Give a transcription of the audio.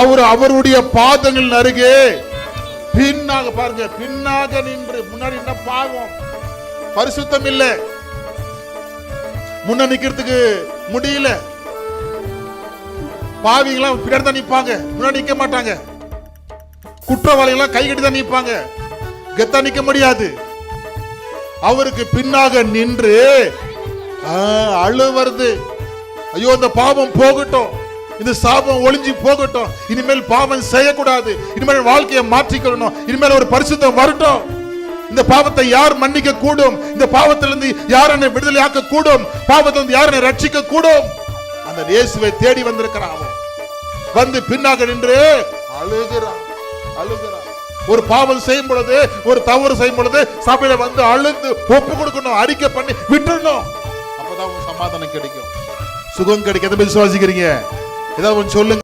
அவர் அவருடைய பாதங்கள் அருகே பின்னாக பாருங்க பின்னாக நின்று. முன்னாடி என்ன பாவம்? பரிசுத்தம் இல்ல. முன்ன நிக்கிறதுக்கு முடியல. பாவிகளாம் பின்னாடி தான் நிப்பாங்க. முன்னாடி நிக்க மாட்டாங்க. குற்றவாளிகளாம் கை கட்டி தான் நிப்பாங்க. கெத்தா நிக்க முடியாது. அவருக்கு பின்னாக நின்று அழுவது அழு வருது ஐயோ இந்த பாவம் போகட்டும். இந்த சாபம் ஒளிஞ்சு போகட்டும். இனிமேல் பாவம் செய்யக்கூடாது. இனிமேல் வாழ்க்கையை மாற்றிக்கணும் இனிமேல் ஒரு பரிசுத்தம் வரட்டும். இந்த பாவத்தை யார் மன்னிக்க கூடும் இந்த பாவத்திலிருந்து யார் என்னை விடுதலையாக்க கூடும் பாவத்திலிருந்து யார் என்னை ரட்சிக்க கூடும் அந்த இயேசுவை தேடி வந்திருக்கிறான் அவன். வந்து பின்னாக நின்று அழுகிறான். அழுகிறான். ஒரு பாவம் செய்யும் பொழுது ஒரு தவறு செய்யும் பொழுது சபையில வந்து அழுந்து ஒப்பு கொடுக்கணும் அறிக்கை பண்ணி விட்டுறணும். அப்பதான் உங்க சமாதானம் கிடைக்கும். சுகம் கிடைக்காத விசுவாசிக்கிறீங்க. ஏதாவது கொஞ்சம் சொல்லுங்க.